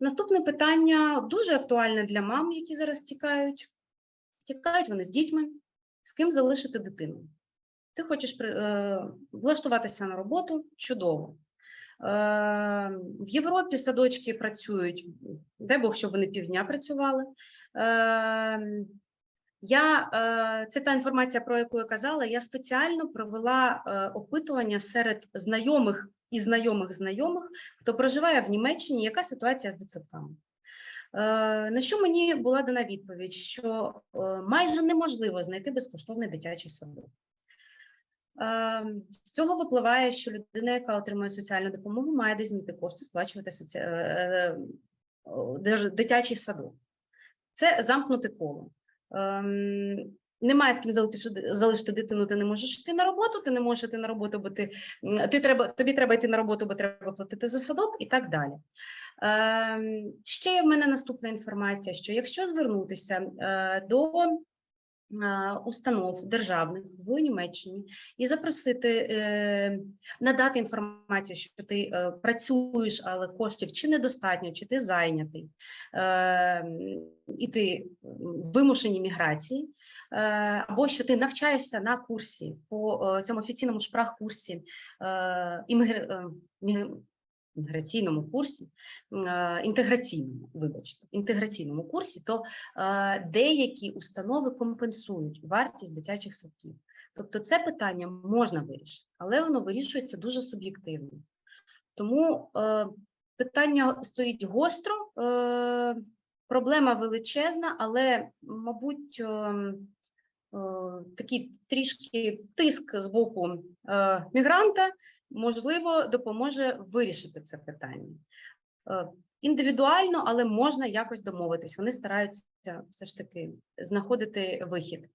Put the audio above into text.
Наступне питання дуже актуальне для мам, які зараз тікають. Тікають вони з дітьми, з ким залишити дитину. Ти хочеш е, влаштуватися на роботу чудово. Е, в Європі садочки працюють, дай Бог, щоб вони півдня працювали. Е, я, е, це та інформація, про яку я казала. Я спеціально провела е, опитування серед знайомих і знайомих знайомих, хто проживає в Німеччині, яка ситуація з дитсадками. Е, На що мені була дана відповідь, що майже неможливо знайти безкоштовний дитячий садок. З цього випливає, що людина, яка отримує соціальну допомогу, має десь знайти кошти, сплачувати соці... дитячий садок. Це замкнуте коло. Ем, Немає з ким залишити, залишити дитину, ти не можеш йти на роботу, ти не можеш йти на роботу, бо ти, ти треба, тобі треба йти на роботу, бо треба платити за садок і так далі. Ем, Ще в мене наступна інформація, що якщо звернутися е, до установ державних в Німеччині і запросити е, надати інформацію, що ти е, працюєш, але коштів чи недостатньо, чи ти зайнятий, е, і ти в вимушеній міграції, е, або що ти навчаєшся на курсі по е, цьому офіційному шпрах-курсі міграційному курсі, е, інтеграційному, вибачте, інтеграційному курсі, то е, деякі установи компенсують вартість дитячих садків. Тобто це питання можна вирішити, але воно вирішується дуже суб'єктивно. Тому е, питання стоїть гостро, проблема величезна, але, мабуть, такий трішки тиск з боку мігранта можливо допоможе вирішити це питання. Е, Індивідуально, але можна якось домовитись. Вони стараються все ж таки знаходити вихід.